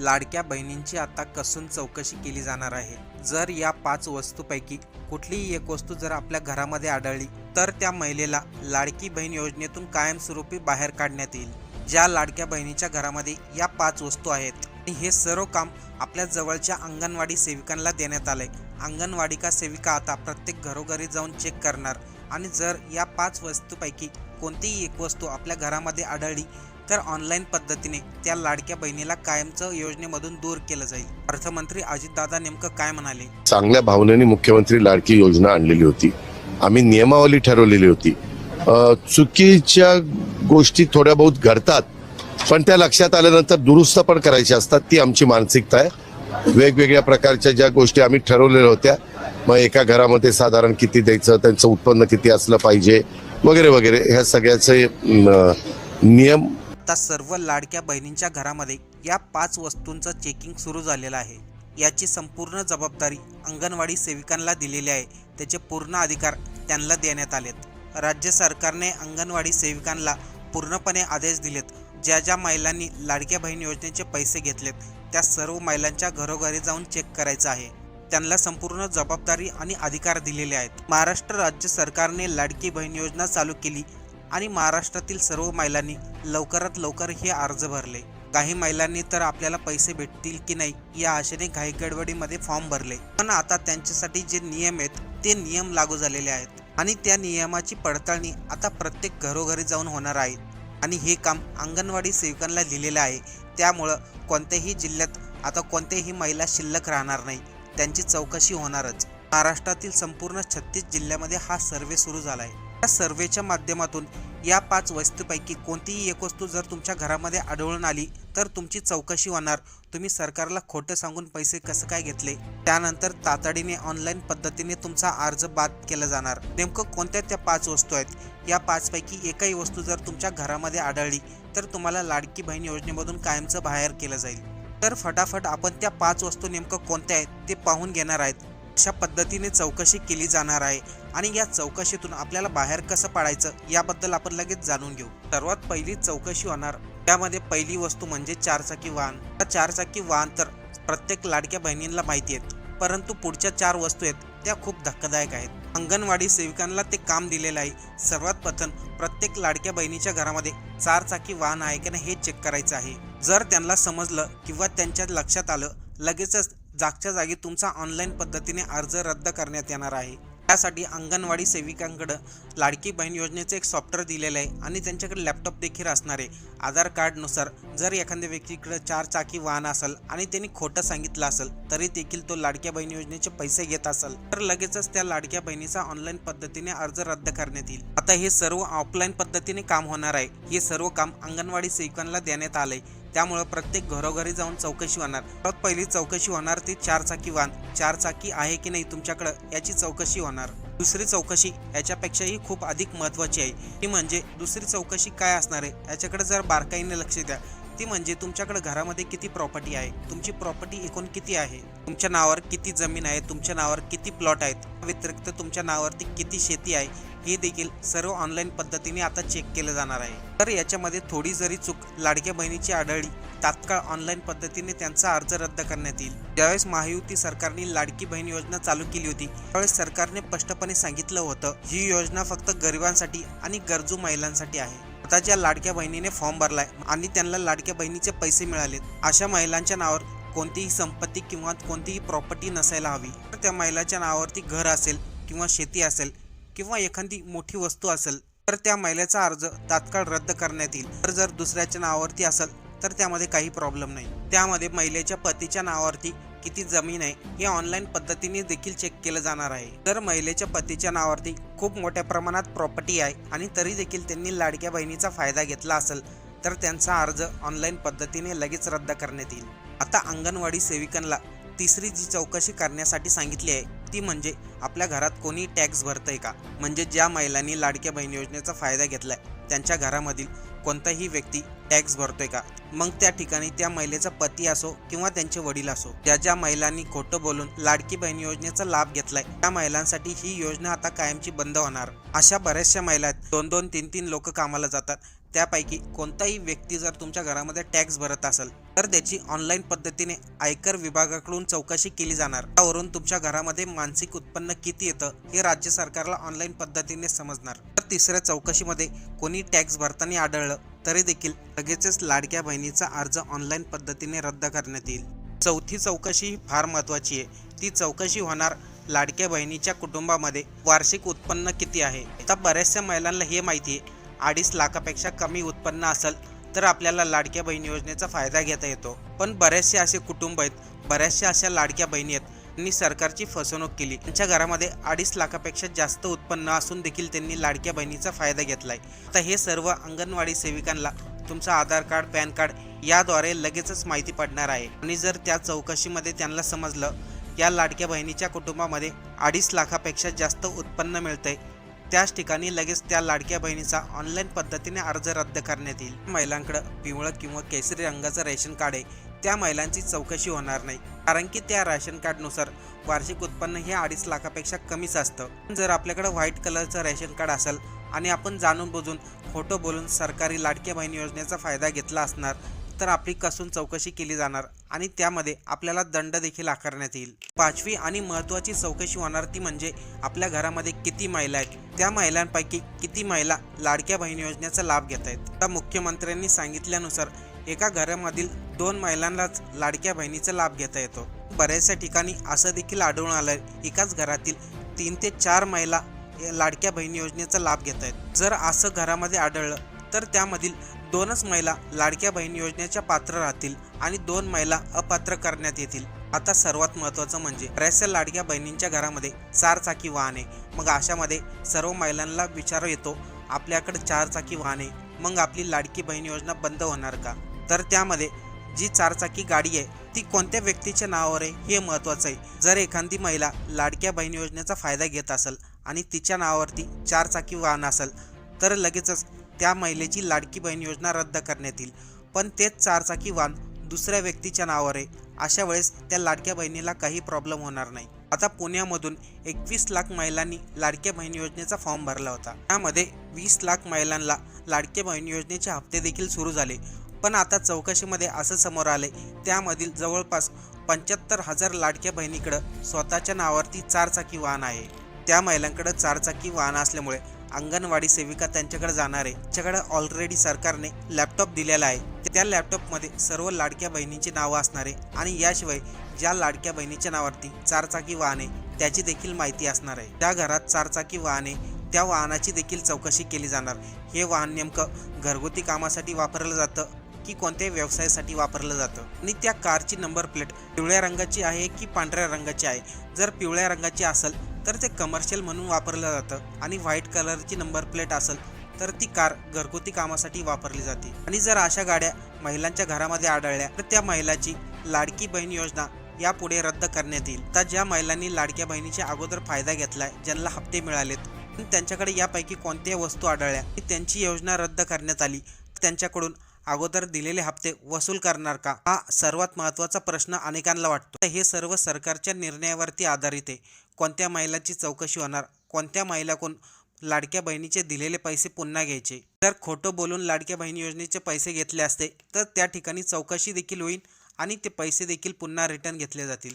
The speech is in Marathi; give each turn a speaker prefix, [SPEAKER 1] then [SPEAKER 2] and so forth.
[SPEAKER 1] लाडक्या बहिणींची आता कसून चौकशी केली जाणार आहे. जर या पाच वस्तूपैकी कुठलीही एक वस्तू जर आपल्या घरामध्ये आढळली तर त्या महिलेला लाडकी बहीण योजनेतून कायमस्वरूपी बाहेर काढण्यात येईल. ज्या लाडक्या बहिणीच्या घरामध्ये या पाच वस्तू आहेत आणि हे सर्व काम आपल्या जवळच्या अंगणवाडी सेविकांना देण्यात आलंय. अंगणवाडी का सेविका आता प्रत्येक घरोघरी जाऊन चेक करणार आणि जर या पाच वस्तूपैकी कोणतीही एक वस्तू आपल्या घरामध्ये आढळली तर ऑनलाईन पद्धतीने त्या लाडक्या बहिणीला कायमचं योजनेमधून दूर केलं जाईल. अर्थमंत्री अजितदादा नेमकं काय म्हणाले?
[SPEAKER 2] चांगल्या भावनेने मुख्यमंत्री लाडकी योजना आणलेली होती. आम्ही नियमावली ठरवलेली होती. चुकीच्या गोष्टी थोड्या बहुत घडतात पण त्या लक्षात आल्यानंतर दुरुस्त पण करायच्या असतात ती आमची मानसिकता आहे. वेगवेगळ्या प्रकारच्या ज्या गोष्टी आम्ही ठरवलेल्या होत्या मग एका घरामध्ये साधारण किती द्यायचं त्यांचं उत्पन्न किती असलं पाहिजे वगैरे वगैरे ह्या सगळ्याचे नियम
[SPEAKER 1] आता सर्व लाडक्या बहिणींच्या घरामध्ये या पाच वस्तूंचं चेकिंग सुरू झालेलं आहे. याची संपूर्ण जबाबदारी अंगणवाडी सेविकांना दिलेली आहे. त्याचे पूर्ण अधिकार त्यांना देण्यात आलेत. राज्य सरकारने अंगणवाडी सेविकांना पूर्णपणे आदेश दिलेत. ज्या ज्या महिलांनी लाडक्या बहीण योजनेचे पैसे घेतलेत त्या सर्व महिलांच्या घरोघरी जाऊन चेक करायचं आहे. त्यांना संपूर्ण जबाबदारी आणि अधिकार दिलेले आहेत. महाराष्ट्र राज्य सरकारने लाडकी बहीण योजना चालू केली. आणि महाराष्ट्रातील सर्व महिलांनी लवकरात लवकर हे अर्ज भरले. काही महिलांनी तर आपल्याला पैसे भेटतील की नाही या आशेने घाई गडबडीमध्ये फॉर्म भरले. पण आता त्यांच्यासाठी जे नियम आहेत ते नियम लागू झालेले आहेत. आणि त्या नियमाची पडताळणी आता प्रत्येक घरोघरी जाऊन होणार आहे. आणि हे काम अंगणवाडी सेविकांना दिलेलं आहे. त्यामुळं कोणत्याही जिल्ह्यात आता कोणत्याही महिला शिल्लक राहणार नाही. त्यांची चौकशी होणारच. महाराष्ट्रातील संपूर्ण छत्तीस जिल्ह्यामध्ये हा सर्वे सुरू झाला आहे या सर्वेच्या माध्यमातून या पाच वस्तूपैकी कोणतीही एक वस्तू जर तुमच्या घरामध्ये आढळून आली तर तुमची चौकशी होणार. तुम्ही सरकारला खोटं सांगून पैसे कसं काय घेतले? त्यानंतर तातडीने ऑनलाईन पद्धतीने तुमचा अर्ज बाद केला जाणार. नेमकं कोणत्या त्या पाच वस्तू आहेत? या पाचपैकी एकही वस्तू जर तुमच्या घरामध्ये आढळली तर तुम्हाला लाडकी बहीण योजनेमधून कायमचं बाहेर केलं जाईल. तर फटाफट आपण त्या पाच वस्तू नेमकं कोणत्या आहेत ते पाहून घेणार आहेत. अशा पद्धतीने चौकशी केली जाणार आहे आणि या चौकशीतून आपल्याला बाहेर कसं पाडायचं याबद्दल आपण लगेच जाणून घेऊ. सर्वात पहिली चौकशी होणार त्यामध्ये पहिली वस्तू म्हणजे चारचाकी वाहन. चारचाकी वाहन तर प्रत्येक लाडक्या बहिणींना माहिती आहेत परंतु पुढच्या चार वस्तू आहेत त्या खूप धक्कादायक आहेत. अंगणवाडी सेविकांना ते काम दिलेलं आहे. सर्वात प्रथम प्रत्येक लाडक्या बहिणीच्या घरामध्ये चारचाकी वाहन आहे की नाही हे चेक करायचं आहे. जर त्यांना समजलं किंवा त्यांच्या लक्षात आलं लगेचच जागच्या जागी तुमचा ऑनलाईन पद्धतीने अर्ज रद्द करण्यात येणार आहे. त्यासाठी अंगणवाडी सेविकांकडं लाडकी बहीण योजनेचं एक सॉफ्टवेअर दिलेलं आहे आणि त्यांच्याकडे लॅपटॉप देखील असणार आहे. आधार कार्डनुसार जर एखाद्या व्यक्तीकडं चार चाकी वाहन असेल आणि त्यांनी खोटं सांगितलं असेल तरी देखील तो लाडक्या बहीण योजनेचे पैसे घेत असेल तर लगेचच त्या लाडक्या बहिणीचा ऑनलाईन पद्धतीने अर्ज रद्द करण्यात येईल. आता हे सर्व ऑफलाईन पद्धतीने काम होणार आहे. हे सर्व काम अंगणवाडी सेविकांना देण्यात आलंय. त्यामुळं प्रत्येक घरोघरी जाऊन चौकशी होणार. परत पहिली चौकशी होणार ती चार चाकी वाहन. चार चाकी आहे की नाही तुमच्याकडं याची चौकशी होणार. दुसरी चौकशी याच्यापेक्षाही खूप अधिक महत्त्वाची आहे. ती म्हणजे दुसरी चौकशी काय असणार आहे? याच्याकडे जर बारकाईने लक्ष द्या ती म्हणजे तुमच्याकडे घरामध्ये किती प्रॉपर्टी आहे? तुमची प्रॉपर्टी एकूण किती आहे? तुमच्या नावावर किती जमीन आहे? तुमच्या नावावर किती प्लॉट आहेत? व्यतिरिक्त तुमच्या नावावरती किती शेती आहे? हे देखील सर्व ऑनलाईन पद्धतीने आता चेक केलं जाणार आहे. तर याच्यामध्ये थोडी जरी चूक लाडक्या बहिणीची आढळली तात्काळ ऑनलाईन पद्धतीने त्यांचा अर्ज रद्द करण्यात येईल. ज्यावेळेस महायुती सरकारने लाडकी बहीण योजना चालू केली होती त्यावेळेस सरकारने स्पष्टपणे सांगितलं होतं ही योजना फक्त गरिबांसाठी आणि गरजू महिलांसाठी आहे. आता ज्या लाडक्या बहिणीने फॉर्म भरलाय आणि त्यांना लाडक्या बहिणीचे पैसे मिळालेत अशा महिलांच्या नावावर कोणतीही संपत्ती किंवा कोणतीही प्रॉपर्टी नसायला हवी. तर त्या महिलाच्या नावावरती घर असेल किंवा शेती असेल किंवा एखादी मोठी वस्तू असेल तर त्या महिलेचा अर्ज तात्काळ रद्द करण्यात येईल. तर जर दुसऱ्याच्या नावावरती असेल तर त्यामध्ये काही प्रॉब्लेम नाही. त्यामध्ये महिलेच्या पतीच्या नावावरती किती जमीन आहे हे ऑनलाईन पद्धतीने देखील चेक केलं जाणार आहे. तर महिलेच्या पतीच्या नावावरती खूप मोठ्या प्रमाणात प्रॉपर्टी आहे आणि तरी देखील त्यांनी लाडक्या बहिणीचा फायदा घेतला असेल तर त्यांचा अर्ज ऑनलाईन पद्धतीने लगेच रद्द करण्यात येईल. आता अंगणवाडी सेविकांना तिसरी जी चौकशी करण्यासाठी सांगितली आहे ती म्हणजे आपल्या घरात कोणी टॅक्स भरतंय का? म्हणजे ज्या महिलांनी लाडक्या बहीण योजनेचा फायदा घेतलाय त्यांच्या घरामधील कोणताही व्यक्ती टॅक्स भरतोय का? मग त्या ठिकाणी त्या महिलेचा पती असो किंवा त्यांचे वडील असो त्या ज्या महिलांनी खोटं बोलून लाडकी बहीण योजनेचा लाभ घेतलाय त्या महिलांसाठी ही योजना आता कायमची बंद होणार. अशा बऱ्याचशा महिला आहेत. दोन दोन तीन तीन लोक कामाला जातात. त्यापैकी कोणताही व्यक्ती जर तुमच्या घरामध्ये टॅक्स भरत असेल तर त्याची ऑनलाईन पद्धतीने आयकर विभागाकडून चौकशी केली जाणार. त्यावरून तुमच्या घरामध्ये मानसिक उत्पन्न किती येतं हे राज्य सरकारला ऑनलाईन पद्धतीने समजणार. तर तिसऱ्या चौकशीमध्ये कोणी टॅक्स भरताना आढळलं तरी देखील लगेचच लाडक्या बहिणीचा अर्ज ऑनलाईन पद्धतीने रद्द करण्यात येईल. चौथी चौकशी ही फार महत्त्वाची आहे. ती चौकशी होणार लाडक्या बहिणीच्या कुटुंबामध्ये वार्षिक उत्पन्न किती आहे? आता बऱ्याचशा महिलांना हे माहिती आहे. अडीच लाखापेक्षा कमी उत्पन्न असेल तर आपल्याला लाडक्या बहिणी योजनेचा फायदा घेता येतो. पण बरेचसे असे कुटुंब आहेत बऱ्याचशा अशा लाडक्या बहिणी आहेत त्यांनी सरकारची फसवणूक केली. त्यांच्या घरामध्ये अडीच लाखापेक्षा जास्त उत्पन्न असून देखील त्यांनी लाडक्या बहिणीचा फायदा घेतलाय. आता हे सर्व अंगणवाडी सेविकांना तुमचं आधार कार्ड पॅन कार्ड याद्वारे लगेचच माहिती पडणार आहे. आणि जर त्या चौकशीमध्ये त्यांना समजलं या लाडक्या बहिणीच्या कुटुंबामध्ये अडीच लाखापेक्षा जास्त उत्पन्न मिळतंय त्याच ठिकाणी लगेच त्या लाडक्या बहिणीचा ऑनलाईन पद्धतीने अर्ज रद्द करण्यात येईल. महिलांकडं पिवळं किंवा केसरी रंगाचं रेशन कार्ड आहे. त्या महिलांची चौकशी होणार नाही. कारण की त्या रेशन कार्डनुसार वार्षिक उत्पन्न हे अडीच लाखापेक्षा कमीच असतं. जर आपल्याकडं व्हाईट कलरचं रेशन कार्ड असेल आणि आपण जाणून बुजून खोटं बोलून सरकारी लाडक्या बहीण योजनेचा फायदा घेतला असणार तर आपली कसून चौकशी केली जाणार आणि त्यामध्ये आपल्याला दंड देखील आकारण्यात येईल. पाचवी आणि महत्त्वाची चौकशी होणार ती म्हणजे आपल्या घरामध्ये किती महिला आहेत? त्या महिलांपैकी किती महिला लाडक्या बहीण योजनेचा लाभ घेत आहेत? तर मुख्यमंत्र्यांनी सांगितल्यानुसार एका घरामधील दोन महिलांनाच लाडक्या बहिणीचा लाभ घेता येतो. बऱ्याचशा ठिकाणी असं देखील आढळून आलंय एकाच घरातील तीन ते चार महिला लाडक्या बहिणी योजनेचा लाभ घेत आहेत. जर असं घरामध्ये आढळलं तर त्यामधील दोनच महिला लाडक्या बहीण योजनेच्या पात्र राहतील आणि दोन महिला अपात्र करण्यात येतील. आता सर्वात महत्त्वाचं म्हणजे बऱ्याचशा लाडक्या बहिणींच्या घरामध्ये चार चाकी वाहन. आहे मग अशामध्ये सर्व महिलांना विचार येतो आपल्याकडे चार चाकी वाहन आहे मग आपली लाडकी बहीण योजना बंद होणार का? तर त्यामध्ये जी चारचाकी गाडी आहे ती कोणत्या व्यक्तीच्या नावावर आहे हे महत्त्वाचं आहे. जर एखादी महिला लाडक्या बहीण योजनेचा फायदा घेत असेल आणि तिच्या नावावरती चारचाकी वाहन असेल तर लगेचच त्या महिलेची लाडकी बहीण योजना रद्द करण्यात येईल. पण तेच चारचाकी वाहन दुसऱ्या व्यक्तीच्या नावावर आहे. अशा वेळेस त्या लाडक्या बहिणीला काही प्रॉब्लेम होणार नाही. आता पुण्यामधून एकवीस लाख महिलांनी लाडक्या बहीण योजनेचा फॉर्म भरला होता. त्यामध्ये वीस लाख महिलांना लाडक्या बहीण योजनेचे हप्ते देखील सुरू झाले. पण आता चौकशीमध्ये असं समोर आले त्यामधील जवळपास पंच्याहत्तर हजार लाडक्या बहिणीकडं स्वतःच्या नावावरती चारचाकी वाहन आहे. त्या महिलांकडं चारचाकी वाहन असल्यामुळे अंगणवाडी सेविका त्यांच्याकडे जाणार आहे. त्याच्याकडे ऑलरेडी सरकारने लॅपटॉप दिलेला आहे. त्या लॅपटॉपमध्ये सर्व लाडक्या बहिणींची नावं असणार आहे आणि याशिवाय ज्या लाडक्या बहिणीच्या नावावरती चारचाकी वाहन आहे त्याची देखील माहिती असणार आहे. त्या घरात चारचाकी वाहन आहे त्या वाहनाची देखील चौकशी केली जाणार. हे वाहन नेमकं घरगुती कामासाठी वापरलं जातं की कोणत्याही व्यवसायासाठी वापरलं जातं? आणि त्या कारची नंबर प्लेट पिवळ्या रंगाची आहे की पांढऱ्या रंगाची आहे? जर पिवळ्या रंगाची असेल तर ते कमर्शियल म्हणून वापरलं जातं आणि व्हाईट कलरची नंबर प्लेट असेल तर ती कार घरगुती कामासाठी वापरली जाते. आणि जर अशा गाड्या महिलांच्या घरामध्ये आढळल्या तर त्या महिलाची लाडकी बहीण योजना यापुढे रद्द करण्यात येईल. तर ज्या महिलांनी लाडक्या बहिणीच्या अगोदर फायदा घेतलाय ज्यांना हप्ते मिळालेत पण त्यांच्याकडे यापैकी कोणत्याही वस्तू आढळल्या की त्यांची योजना रद्द करण्यात आली त्यांच्याकडून अगोदर दिलेले हप्ते वसूल करणार का? हा सर्वात महत्त्वाचा प्रश्न अनेकांना वाटतो. तर हे सर्व सरकारच्या निर्णयावरती आधारित आहे. कोणत्या महिलाची चौकशी होणार? कोणत्या महिलाकडून लाडक्या बहिणीचे दिलेले पैसे पुन्हा घ्यायचे. जर खोटं बोलून लाडक्या बहिणी योजनेचे पैसे घेतले असते तर त्या ठिकाणी चौकशी देखील होईल आणि ते पैसे देखील पुन्हा रिटर्न घेतले जातील.